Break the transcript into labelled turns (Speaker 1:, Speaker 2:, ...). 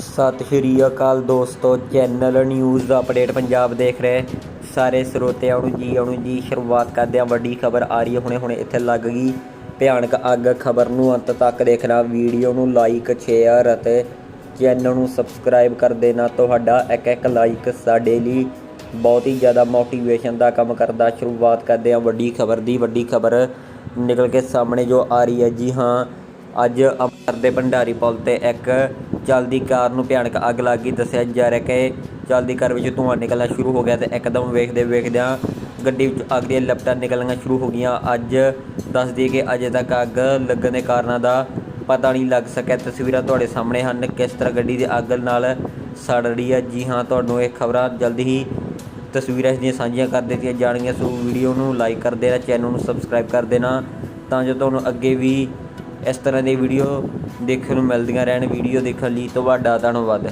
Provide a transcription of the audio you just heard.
Speaker 1: ਸਤਿ ਸ਼੍ਰੀ ਅਕਾਲ ਦੋਸਤੋ channel news update Punjab ਦੇਖ ਰਹੇ ਸਾਰੇ ਸਰੋਤਿਆਂ ਨੂੰ ਜੀ, ਆਉਣ ਜੀ, ਸ਼ੁਰੂਆਤ ਕਰਦੇ ਹਾਂ। ਵੱਡੀ ਖਬਰ ਆ ਰਹੀ ਹੈ, ਹੁਣੇ ਹੁਣੇ ਇੱਥੇ ਲੱਗ ਗਈ। ਭਿਆਨਕ ਅੱਗ ਖਬਰ ਨੂੰ ਅੰਤ ਤੱਕ ਦੇਖਣਾ ਵੀਡੀਓ ਨੂੰ ਲਾਈਕ ਸ਼ੇਅਰ ਅਤੇ ਚੈਨਲ ਨੂੰ ਸਬਸਕ੍ਰਾਈਬ ਕਰ ਦੇਣਾ। ਤੁਹਾਡਾ ਇੱਕ ਇੱਕ ਲਾਈਕ ਸਾਡੇ ਲਈ ਬਹੁਤ ਹੀ ਜ਼ਿਆਦਾ ਮੋਟੀਵੇਸ਼ਨ ਦਾ ਕੰਮ ਕਰਦਾ। ਸ਼ੁਰੂਆਤ ਕਰਦੇ ਹਾਂ ਵੱਡੀ ਖਬਰ ਦੀ। ਵੱਡੀ ਖਬਰ ਨਿਕਲ ਕੇ ਸਾਹਮਣੇ ਜੋ ਆ ਰਹੀ ਹੈ ਜੀ, ਹਾਂ। ਅੱਜ ਅੰਮ੍ਰਿਤਸਰ ਦੇ ਭੰਡਾਰੀ ਪੁਲ ਤੇ ਇੱਕ ਚਲਦੀ ਕਾਰ ਨੂੰ ਭਿਆਨਕ ਅੱਗ ਲੱਗ ਗਈ, ਦੱਸਿਆ ਜਾ ਰਿਹਾ ਕਿ ਚਲਦੀ ਕਾਰ ਵਿੱਚ ਧੂੰਆਂ ਨਿਕਲਣਾ ਸ਼ੁਰੂ ਹੋ ਗਿਆ ਤੇ ਇੱਕਦਮ ਵੇਖਦੇ ਵੇਖਦਿਆਂ ਗੱਡੀ ਵਿੱਚ ਅੱਗ ਦੀਆਂ ਲਪਟਾਂ ਨਿਕਲਣੀਆਂ ਸ਼ੁਰੂ ਹੋ ਗਈਆਂ। ਅੱਜ ਦੱਸ ਦਈਏ ਕਿ ਅਜੇ ਤੱਕ ਅੱਗ ਲੱਗਣ ਦੇ ਕਾਰਨਾਂ ਦਾ ਪਤਾ ਨਹੀਂ ਲੱਗ ਸਕਿਆ। ਤਸਵੀਰਾਂ ਤੁਹਾਡੇ ਸਾਹਮਣੇ ਹਨ। ਕਿਸ ਤਰ੍ਹਾਂ ਗੱਡੀ ਦੀ ਅੱਗ ਨਾਲ ਸੜ ਰਹੀ ਹੈ? ਜੀ ਹਾਂ, ਤੁਹਾਨੂੰ ਇਹ ਖਬਰਾਂ ਜਲਦੀ ਹੀ ਤਸਵੀਰਾਂ ਇਸ ਦੀਆਂ ਸਾਂਝੀਆਂ ਕਰ ਦਿੱਤੀਆਂ ਜਾਣਗੀਆਂ। ਸੋ ਵੀਡੀਓ ਨੂੰ ਲਾਈਕ ਕਰ ਦੇਣਾ, ਚੈਨਲ ਨੂੰ ਸਬਸਕ੍ਰਾਈਬ ਕਰ ਦੇਣਾ ਤਾਂ ਜੋ ਤੁਹਾਨੂੰ ਅੱਗੇ ਵੀ ਇਸ ਤਰ੍ਹਾਂ ਦੀ ਵੀਡੀਓ ਦੇਖਣ ਨੂੰ ਮਿਲਦੀਆਂ ਰਹਿਣ ਵੀਡੀਓ ਦੇਖਣ ਲਈ ਤੁਹਾਡਾ ਧੰਨਵਾਦ।